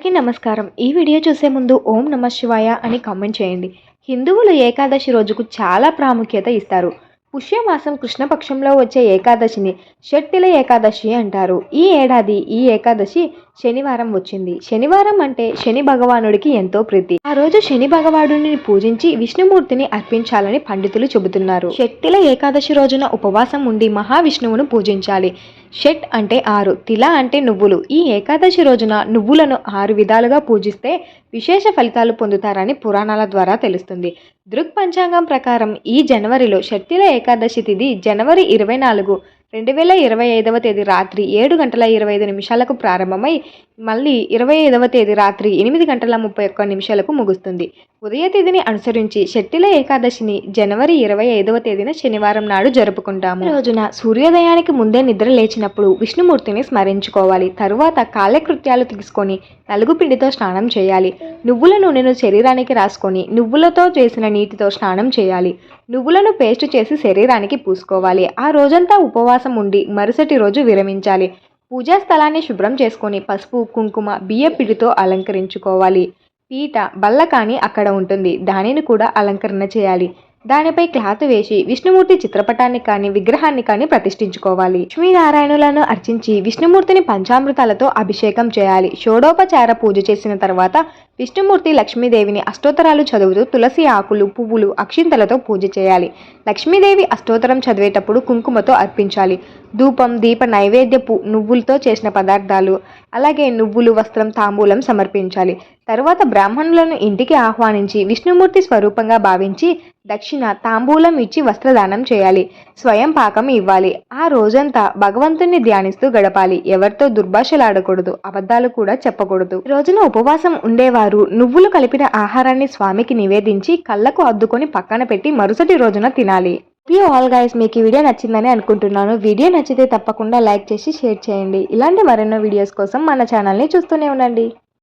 అందరికీ నమస్కారం. ఈ వీడియో చూసే ముందు ఓం నమ శివాయ అని కామెంట్ చేయండి. హిందువులు ఏకాదశి రోజుకు చాలా ప్రాముఖ్యత ఇస్తారు. పుష్యమాసం కృష్ణపక్షంలో వచ్చే ఏకాదశిని షట్టిల ఏకాదశి అంటారు. ఈ ఏడాది ఈ ఏకాదశి శనివారం వచ్చింది. శనివారం అంటే శని భగవానుడికి ఎంతో ప్రీతి. ఆ రోజు శని భగవానుడిని పూజించి విష్ణుమూర్తిని అర్పించాలని పండితులు చెబుతున్నారు. షట్టిల ఏకాదశి రోజున ఉపవాసం ఉండి మహావిష్ణువును పూజించాలి. షట్ అంటే ఆరు తిల అంటే నువ్వులు. ఈ ఏకాదశి రోజున నువ్వులను ఆరు విధాలుగా పూజిస్తే విశేష ఫలితాలు పొందుతారని పురాణాల ద్వారా తెలుస్తుంది. దృక్ పంచాంగం ప్రకారం ఈ జనవరిలో షట్టిల ఏకాదశి తిథి జనవరి ఇరవై నాలుగు రెండు వేల ఇరవై ఐదవ తేదీ రాత్రి ఏడు గంటల ఇరవై ఐదు నిమిషాలకు ప్రారంభమై మళ్ళీ ఇరవై ఐదవ తేదీ రాత్రి ఎనిమిది గంటల ముప్పై ఒక్క నిమిషాలకు ముగుస్తుంది. ఉదయ తేదీని అనుసరించి షట్టిల ఏకాదశిని జనవరి ఇరవై ఐదవ తేదీన శనివారం నాడు జరుపుకుంటాము. రోజున సూర్యోదయానికి ముందే నిద్ర లేచినప్పుడు విష్ణుమూర్తిని స్మరించుకోవాలి. తరువాత కాలకృత్యాలు తీసుకొని నలుగు పిండితో స్నానం చేయాలి. నువ్వుల నూనెను శరీరానికి రాసుకొని నువ్వులతో చేసిన నీటితో స్నానం చేయాలి. నువ్వులను పేస్ట్ చేసి శరీరానికి పూసుకోవాలి. ఆ రోజంతా ఉపవాసం ఉండి మరుసటి రోజు విరమించాలి. పూజా స్థలాన్ని శుభ్రం చేసుకొని పసుపు కుంకుమ బియ్య పిడితో అలంకరించుకోవాలి. పీట బల్ల కానీ అక్కడ ఉంటుంది. దానిని కూడా అలంకరణ చేయాలి. దానిపై క్లాత్ వేసి విష్ణుమూర్తి చిత్రపటాన్ని కానీ విగ్రహాన్ని కానీ ప్రతిష్ఠించుకోవాలి. లక్ష్మీనారాయణులను అర్చించి విష్ణుమూర్తిని పంచామృతాలతో అభిషేకం చేయాలి. షోడోపచార పూజ చేసిన తర్వాత విష్ణుమూర్తి లక్ష్మీదేవిని అష్టోత్తరాలు చదువుతూ తులసి ఆకులు పువ్వులు అక్షింతలతో పూజ చేయాలి. లక్ష్మీదేవి అష్టోత్తరం చదివేటప్పుడు కుంకుమతో అర్పించాలి. ధూపం దీప నైవేద్యపు నువ్వులతో చేసిన పదార్థాలు అలాగే నువ్వులు వస్త్రం తాంబూలం సమర్పించాలి. తరువాత బ్రాహ్మణులను ఇంటికి ఆహ్వానించి విష్ణుమూర్తి స్వరూపంగా భావించి దక్షిణ తాంబూలం ఇచ్చి వస్త్రదానం చేయాలి. స్వయం పాకం ఇవ్వాలి. ఆ రోజంతా భగవంతుణ్ణి ధ్యానిస్తూ గడపాలి. ఎవరితో దుర్భాషలాడకూడదు అబద్ధాలు కూడా చెప్పకూడదు. రోజున ఉపవాసం ఉండేవారు నువ్వులు కలిపిన ఆహారాన్ని స్వామికి నివేదించి కళ్ళకు అద్దుకొని పక్కన పెట్టి మరుసటి రోజున తినాలి. యూ ఆల్ గైస్ మీకు ఈ వీడియో నచ్చిందని అనుకుంటున్నాను. వీడియో నచ్చితే తప్పకుండా లైక్ చేసి షేర్ చేయండి. ఇలాంటి మరెన్నో వీడియోస్ కోసం మన ఛానల్ని చూస్తూనే ఉండండి.